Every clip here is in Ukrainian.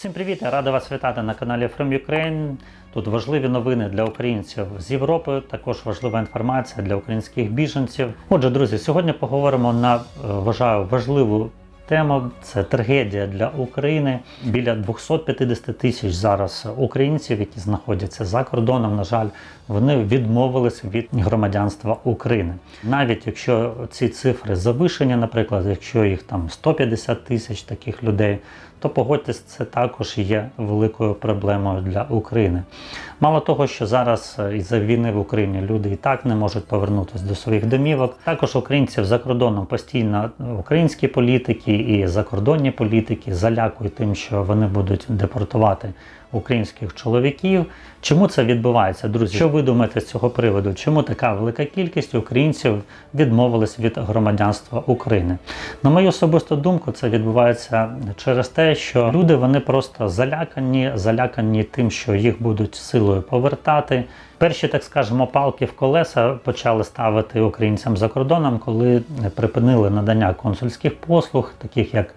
Всім привіт! Я рада вас вітати на каналі From Ukraine. Тут важливі новини для українців з Європи, також важлива інформація для українських біженців. Отже, друзі, сьогодні поговоримо на е, вважаю важливу тему. Це трагедія для України. Біля 250 тисяч зараз українців, які знаходяться за кордоном. На жаль, вони відмовились від громадянства України. Навіть якщо ці цифри завишені, наприклад, якщо їх там 150 тисяч таких людей, то погодьтесь, це також є великою проблемою для України. Мало того, що зараз е, із-за війни в Україні люди і так не можуть повернутися до своїх домівок. Також українців за кордоном постійно українські політики і закордонні політики залякують тим, що вони будуть депортувати українських чоловіків. Чому це відбувається, друзі? Що ви думаєте з цього приводу? Чому така велика кількість українців відмовились від громадянства України? На мою особисту думку, це відбувається через те, що люди вони просто залякані, залякані тим, що їх будуть силою повертати. Перші, так скажемо, палки в колеса почали ставити українцям за кордоном, коли припинили надання консульських послуг, таких як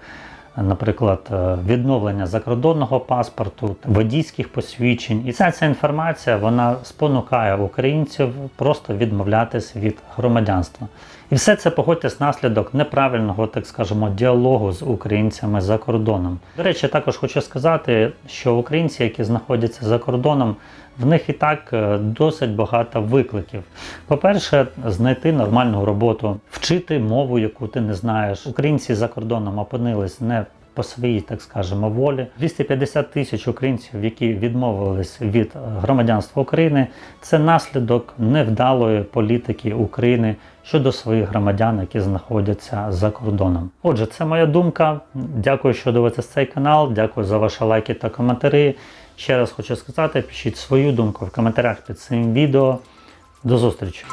наприклад, е, відновлення закордонного паспорту, водійських посвідчень. І ця ця інформація вона спонукає українців просто відмовлятись від громадянства. І все це погодьтесь наслідок неправильного, так скажемо, діалогу з українцями за кордоном. До речі, також хочу сказати, що українці, які знаходяться за кордоном, в них і так е, досить багато викликів. По-перше, знайти нормальну роботу, вчити мову, яку ти не знаєш. Українці за кордоном опинились не по своїй, так скажемо, волі. 250 тисяч українців, які відмовились від е, громадянства України, це наслідок невдалої політики України щодо своїх громадян, які знаходяться за кордоном. Отже, це моя думка. Дякую, що дивитесь цей канал. Дякую за ваші лайки та коментарі. Ще раз хочу сказати, пишіть свою думку в коментарях під цим відео. До зустрічі!